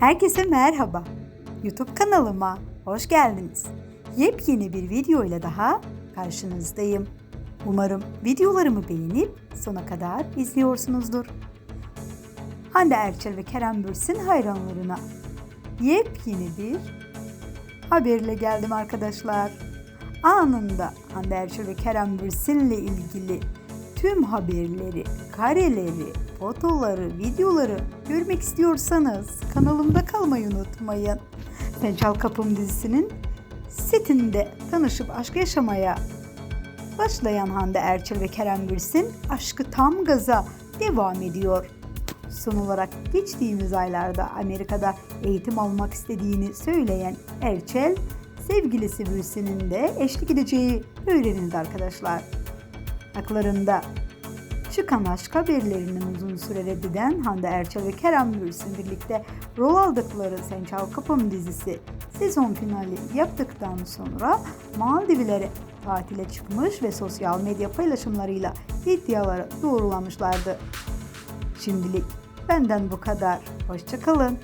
Herkese merhaba. YouTube kanalıma hoş geldiniz. Yepyeni bir video ile daha karşınızdayım. Umarım videolarımı beğenip sona kadar izliyorsunuzdur. Hande Erçel ve Kerem Bürsin hayranlarına yepyeni bir haberle geldim arkadaşlar. Anında Hande Erçel ve Kerem Bürsin'le ilgili tüm haberleri, kareleri, fotoları, videoları görmek istiyorsanız kanalımda kalmayı unutmayın. Sen Kapım dizisinin setinde tanışıp aşk yaşamaya başlayan Hande Erçel ve Kerem Bürsin aşkı tam gaza devam ediyor. Son olarak geçtiğimiz aylarda Amerika'da eğitim almak istediğini söyleyen Erçel, sevgilisi Bürsin'in de eşlik edeceği öğrenildi arkadaşlar. Haklarında çıkan aşk haberlerinin uzun süre reddeden Hande Erçel ve Kerem Bürsin birlikte rol aldıkları Sen Çal Kapım dizisi sezon finali yaptıktan sonra Maldivlere tatile çıkmış ve sosyal medya paylaşımlarıyla iddiaları doğrulamışlardı. Şimdilik benden bu kadar. Hoşçakalın.